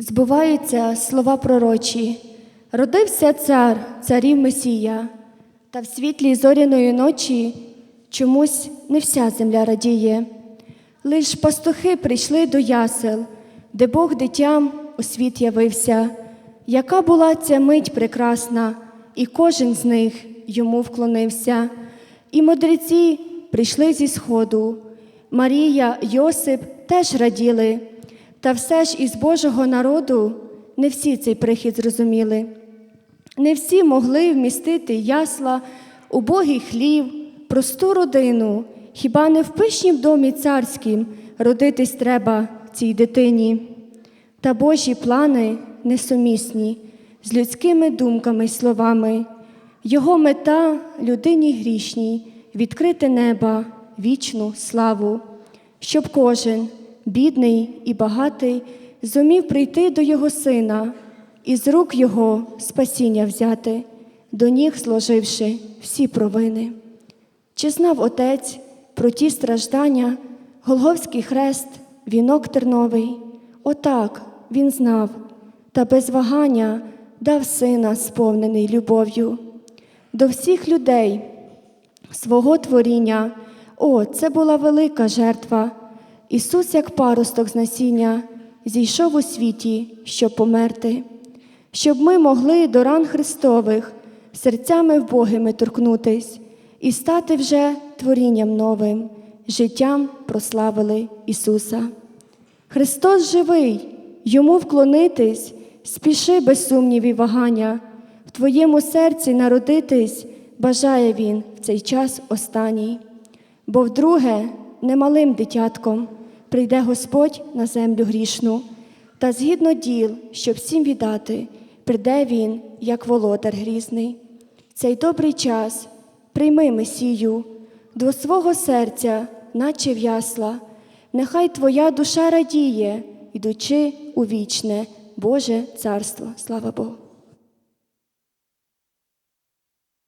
Збуваються слова пророчі. Родився цар, царів Месія, та в світлі зоряної ночі чомусь не вся земля радіє. Лиш пастухи прийшли до ясел, де Бог дитям у світ явився. Яка була ця мить прекрасна, і кожен з них йому вклонився. І мудреці прийшли зі сходу. Марія, Йосип теж раділи, та все ж із Божого народу не всі цей прихід зрозуміли. Не всі могли вмістити ясла, убогий хлів, просту родину. Хіба не в пишнім домі царськім родитись треба цій дитині? Та Божі плани несумісні з людськими думками й словами. Його мета людині грішній відкрити неба, вічну славу, щоб кожен, бідний і багатий, зумів прийти до Його сина і з рук Його спасіння взяти, до ніг зложивши всі провини. Чи знав отець про ті страждання, Голговський хрест, вінок терновий? Отак він знав, та без вагання дав сина, сповнений любов'ю. До всіх людей свого творіння, о, це була велика жертва. Ісус, як паросток з насіння, зійшов у світі, щоб померти, щоб ми могли до ран Христових серцями вбогими торкнутись і стати вже творінням новим, життям прославили Ісуса. Христос живий, йому вклонитись, спіши без сумнів і вагання, в твоєму серці народитись бажає Він в цей час останній. Бо вдруге, немалим дитятком, прийде Господь на землю грішну, та згідно діл, щоб всім віддати, прийде Він, як володар грізний. Цей добрий час прийми Месію до свого серця, наче в ясла, нехай твоя душа радіє, ідучи у вічне Боже царство. Слава Богу.